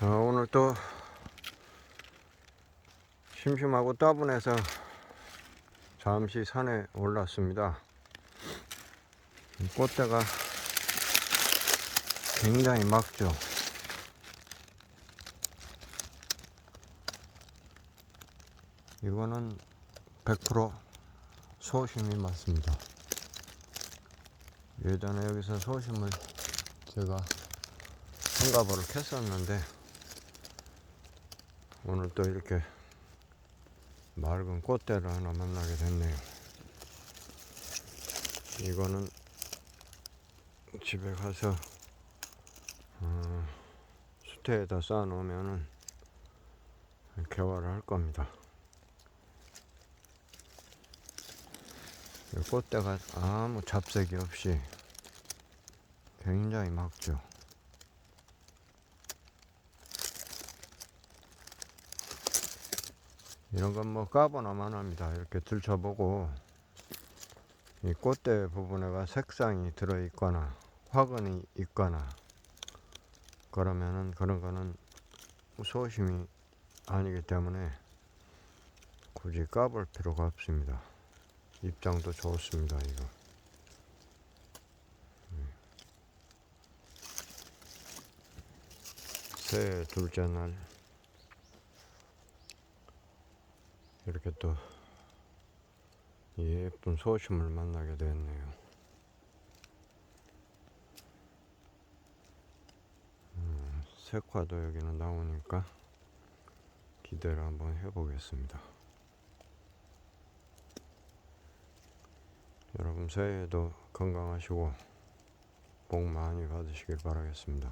어, 오늘 또 심심하고 따분해서 잠시 산에 올랐습니다. 이 꽃대가 굉장히 막죠. 이거는 100% 소심이 맞습니다. 예전에 여기서 소심을 제가 한가보를 캤었는데 오늘 또 이렇게 맑은 꽃대를 하나 만나게 됐네요. 이거는 집에 가서 어, 수태에다 쌓아 놓으면은 개화를 할 겁니다. 이 꽃대가 아무 잡색이 없이 굉장히 맑죠. 이런 건 뭐 까보나만 합니다. 이렇게 들춰보고 이 꽃대 부분에가 색상이 들어 있거나 화근이 있거나 그러면은 그런 거는 소심이 아니기 때문에 굳이 까볼 필요가 없습니다. 입장도 좋습니다. 이거. 음. 새해 둘째 날 이렇게 또 예쁜 소심을 만나게 됐네요. 음, 색화도 여기는 나오니까 기대를 한번 해보겠습니다. 여러분 새해에도 건강하시고 복 많이 받으시길 바라겠습니다.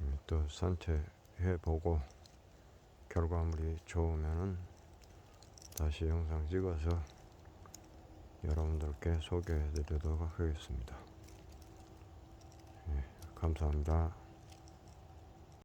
음, 또 산책해보고 결과물이 좋으면은 다시 영상 찍어서 여러분들께 소개해 드리도록 하겠습니다. 예, 감사합니다.